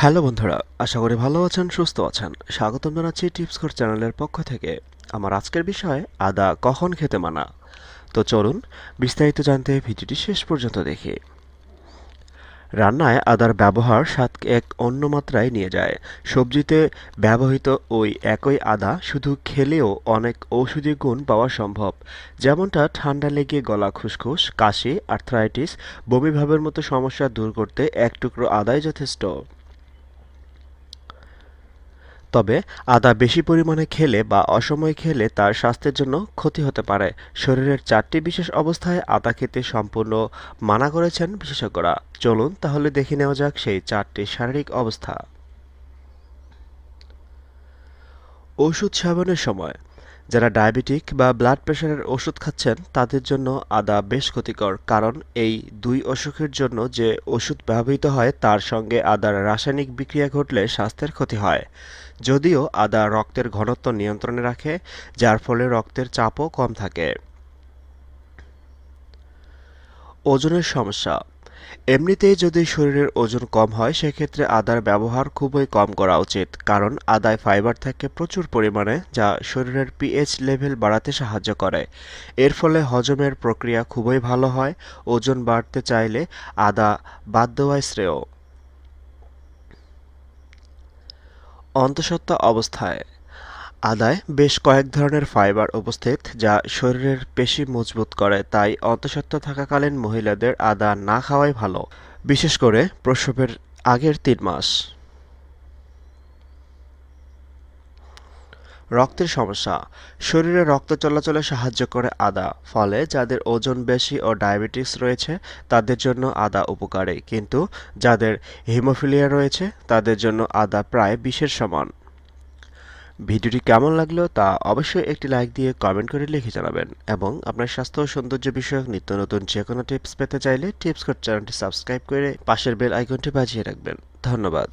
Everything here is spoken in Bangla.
হ্যালো বন্ধুরা, আশা করি ভালো আছেন, সুস্থ আছেন। স্বাগতম জানাচ্ছি টিপস কোর চ্যানেলের পক্ষ থেকে। আমার আজকের বিষয়, আদা কখন খেতে মানা? তো চলুন, বিস্তারিত জানতে ভিডিওটি শেষ পর্যন্ত দেখি। রান্নায় আদার ব্যবহার স্বাদকে এক অন্য মাত্রায় নিয়ে যায়। সবজিতে ব্যবহৃত ওই একই আদা শুধু খেলেও অনেক ঔষধি গুণ পাওয়া সম্ভব। যেমনটা ঠান্ডা লেগে গলা খুসখুস, কাশি, আর্থ্রাইটিস বমিভাবের মতো সমস্যা দূর করতে এক টুকরো আদাই যথেষ্ট। তবে আদা বেশি পরিমাণে খেলে বা অসময়ে খেলে তার স্বাস্থ্যের জন্য ক্ষতি হতে পারে। শরীরের চারটি বিশেষ অবস্থায় আদা খেতে সম্পূর্ণ মানা করেছেন বিশেষজ্ঞরা। চলুন তাহলে দেখে নেওয়া যাক সেই চারটি শারীরিক অবস্থা। ওষুধ সেবনের সময় যারা ডায়াবেটিক বা ব্লাড প্রেশারের ওষুধ খাচ্ছেন, তাদের জন্য আদা বেশ ক্ষতিকর, কারণ এই দুই অসুখের জন্য যে ওষুধ ব্যবহৃত হয়, তার সঙ্গে আদার রাসায়নিক বিক্রিয়া ঘটলে স্বাস্থ্যের ক্ষতি হয়। যদিও আদা রক্তের ঘনত্ব নিয়ন্ত্রণে রাখে, যার ফলে রক্তের চাপও কম থাকে। ওজনের সমস্যা এমনিতেই যদি শরীরের ওজন কম হয়, সেক্ষেত্রে আদার ব্যবহার খুবই কম করা উচিত, কারণ আদায় ফাইবার থাকে প্রচুর পরিমাণে, যা শরীরের পিএইচ লেভেল বাড়াতে সাহায্য করে। এর ফলে হজমের প্রক্রিয়া খুবই ভালো হয়, ওজন বাড়তে চাইলে আদা বাদ দেওয়াই শ্রেয়। অন্তঃসত্ত্বা অবস্থায় আদায় বেশ কয়েক ধরনের ফাইবার উপস্থিত যা শরীরের পেশি মজবুত করে, তাই অন্তঃসত্ত্বা থাকাকালীন মহিলাদের আদা না খাওয়াই ভালো, বিশেষ করে প্রসবের আগের তিন মাস। রক্তের সমস্যা, শরীরে রক্ত চলাচলে সাহায্য করে আদা, ফলে যাদের ওজন বেশি ও ডায়াবেটিস রয়েছে, তাদের জন্য আদা উপকারী, কিন্তু যাদের হিমোফিলিয়া রয়েছে, তাদের জন্য আদা প্রায় বিষের সমান। ভিডিওটি কেমন লাগল তা অবশ্যই একটি লাইক দিয়ে কমেন্ট করে লিখে জানাবেন এবং আপনার স্বাস্থ্য ও সৌন্দর্য বিষয়ক নিত্য নতুন যে কোনো টিপস পেতে চাইলে টিপস কোড চ্যানেলটি সাবস্ক্রাইব করে পাশের বেল আইকনটি বাজিয়ে রাখবেন। ধন্যবাদ।